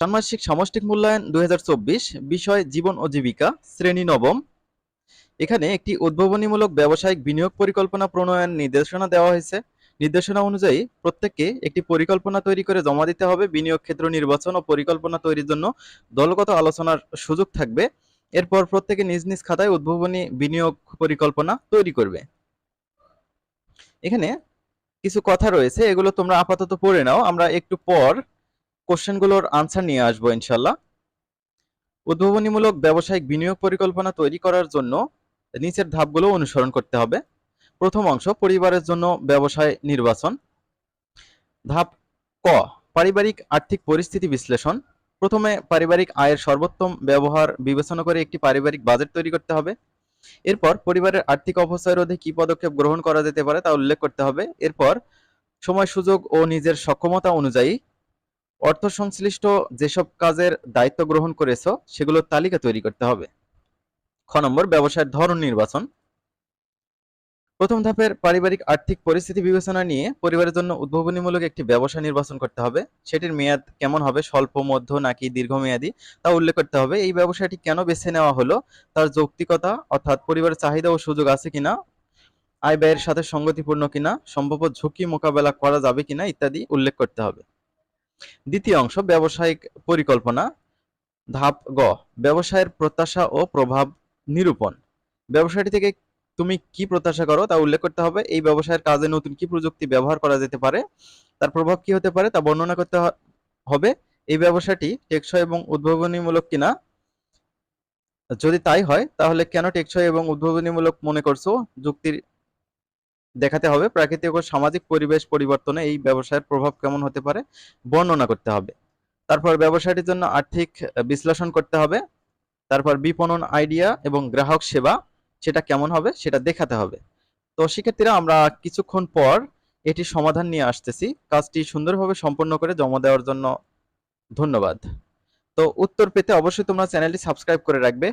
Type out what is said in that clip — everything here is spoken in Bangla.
ষান্মাসিক সামষ্টিক মূল্যায়ন দুই বিষয় জীবন ও জীবিকা, শ্রেণি নবম। এখানে একটি উদ্ভাবনীমূলক ব্যবসায়িক বিনিয়োগ পরিকল্পনা প্রণয়ন নির্দেশনা দেওয়া হয়েছে। নির্দেশনা অনুযায়ী প্রত্যেককে একটি পরিকল্পনা তৈরি করে জমা দিতে হবে। বিনিয়োগ ক্ষেত্র নির্বাচন ও পরিকল্পনা তৈরির জন্য দলগত আলোচনার সুযোগ থাকবে। এরপর প্রত্যেকে নিজ নিজ খাতায় উদ্ভাবনী বিনিয়োগ পরিকল্পনা তৈরি করবে। এখানে কিছু কথা রয়েছে, এগুলো তোমরা আপাতত পড়ে নাও। আমরা একটু পর কোশ্চেনগুলোর আনসার নিয়ে আসব ইনশাল্লাহ। উদ্ভাবনীমূলক ব্যবসায়িক বিনিয়োগ পরিকল্পনা তৈরি করার জন্য নিচের ধাপগুলো অনুসরণ করতে হবে। প্রথম অংশ, পরিবারের জন্য ব্যবসায় নির্বাচন। ধাপ ক, পারিবারিক আর্থিক পরিস্থিতি বিশ্লেষণ। প্রথমে পারিবারিক আয়ের সর্বোত্তম ব্যবহার বিবেচনা করে একটি পারিবারিক বাজেট তৈরি করতে হবে। এরপর পরিবারের আর্থিক অবস্থা রোধে কি পদক্ষেপ গ্রহণ করা যেতে পারে তা উল্লেখ করতে হবে। এরপর সময় সুযোগ ও নিজের সক্ষমতা অনুযায়ী অর্থ সংশ্লিষ্ট যেসব কাজের দায়িত্ব গ্রহণ করেছ, সেগুলোর তালিকা তৈরি করতে হবে। খ নম্বর, ব্যবসায়ের ধরন নির্বাচন। প্রথম ধাপের পারিবারিক আর্থিক পরিস্থিতি বিবেচনা নিয়ে পরিবারের জন্য উদ্ভাবনীমূলক একটি ব্যবসা নির্বাচন করতে হবে। সেটির মেয়াদ কেমন হবে? স্বল্প, মধ্য নাকি দীর্ঘমেয়াদী? তা উল্লেখ করতে হবে। এই ব্যবসাটি কেন বেছে নেওয়া হলো? তার যৌক্তিকতা, অর্থাৎ পরিবারের চাহিদা ও সুযোগ আছে কিনা? আয় ব্যয়ের সাথে সঙ্গতিপূর্ণ কিনা? সম্ভাব্য ঝুঁকি মোকাবেলা করা যাবে কিনা? ইত্যাদি উল্লেখ করতে হবে। দ্বিতীয় অংশ, ব্যবসায়িক পরিকল্পনা, ধাপ গ, ব্যবসায়ের প্রত্যাশা ও প্রভাব নিরূপণ। ব্যবসাটি থেকে তুমি কি প্রত্যাশা করো তা উল্লেখ করতে হবে। এই ব্যবসায়ের কাজে নতুন কি প্রযুক্তি ব্যবহার করা যেতে পারে, তার প্রভাব কি হতে পারে তা বর্ণনা করতে হবে। এই ব্যবসাটি টেকসই এবং উদ্ভাবনীমূলক কিনা? যদি তাই হয়, তাহলে কেন টেকসই এবং উদ্ভাবনীমূলক মনে করছ? যুক্তির দেখাতে হবে। প্রাকৃতিক ও সামাজিক পরিবেশ পরিবর্তনে এই ব্যবসায়ের প্রভাব কেমন হতে পারে বর্ণনা করতে হবে। তারপর ব্যবসাটির জন্য আর্থিক বিশ্লেষণ করতে হবে। তারপর বিপণন আইডিয়া এবং গ্রাহক সেবা, সেটা কেমন হবে সেটা দেখাতে হবে। তো শিক্ষার্থীরা, আমরা কিছুক্ষণ পর এটি সমাধান নিয়ে আসতেছি। কাজটি সুন্দরভাবে সম্পন্ন করে জমা দেওয়ার জন্য ধন্যবাদ। তো উত্তর পেতে অবশ্যই তোমরা চ্যানেলটি সাবস্ক্রাইব করে রাখবে।